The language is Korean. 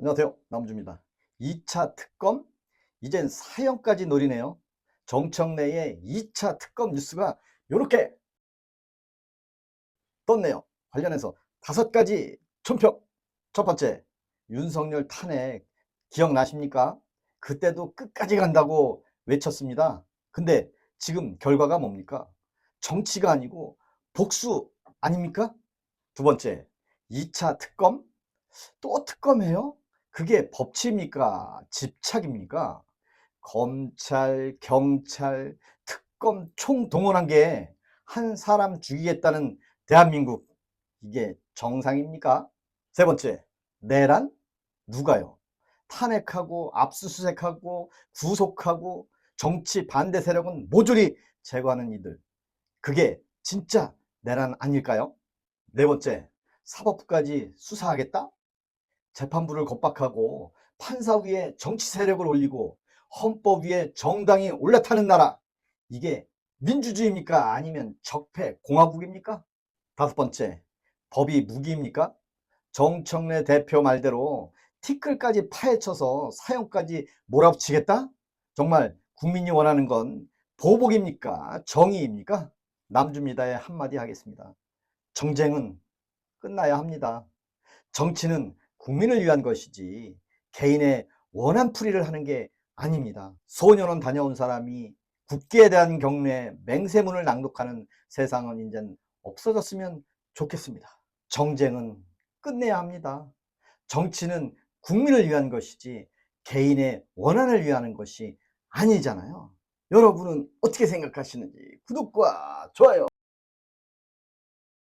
안녕하세요. 남주입니다. 2차 특검? 이젠 사형까지 노리네요. 정청래의 2차 특검 뉴스가 이렇게 떴네요. 관련해서 다섯 가지 총평. 첫 번째, 윤석열 탄핵 기억나십니까? 그때도 끝까지 간다고 외쳤습니다. 근데 지금 결과가 뭡니까? 정치가 아니고 복수 아닙니까? 두 번째, 2차 특검? 또 특검해요? 그게 법치입니까? 집착입니까? 검찰, 경찰, 특검 총동원한 게 한 사람 죽이겠다는 대한민국. 이게 정상입니까? 세 번째, 내란? 누가요? 탄핵하고 압수수색하고 구속하고 정치 반대 세력은 모조리 제거하는 이들. 그게 진짜 내란 아닐까요? 네 번째, 사법부까지 수사하겠다? 재판부를 겁박하고 판사 위에 정치 세력을 올리고 헌법 위에 정당이 올라타는 나라. 이게 민주주의입니까? 아니면 적폐 공화국입니까? 다섯 번째, 법이 무기입니까? 정청래 대표 말대로 티끌까지 파헤쳐서 사형까지 몰아붙이겠다? 정말 국민이 원하는 건 보복입니까? 정의입니까? 남주입니다에 한마디 하겠습니다. 정쟁은 끝나야 합니다. 정치는 국민을 위한 것이지 개인의 원한 풀이를 하는 게 아닙니다. 소년원 다녀온 사람이 국기에 대한 경례 맹세문을 낭독하는 세상은 이젠 없어졌으면 좋겠습니다. 정쟁은 끝내야 합니다. 정치는 국민을 위한 것이지 개인의 원한을 위하는 것이 아니잖아요. 여러분은 어떻게 생각하시는지 구독과 좋아요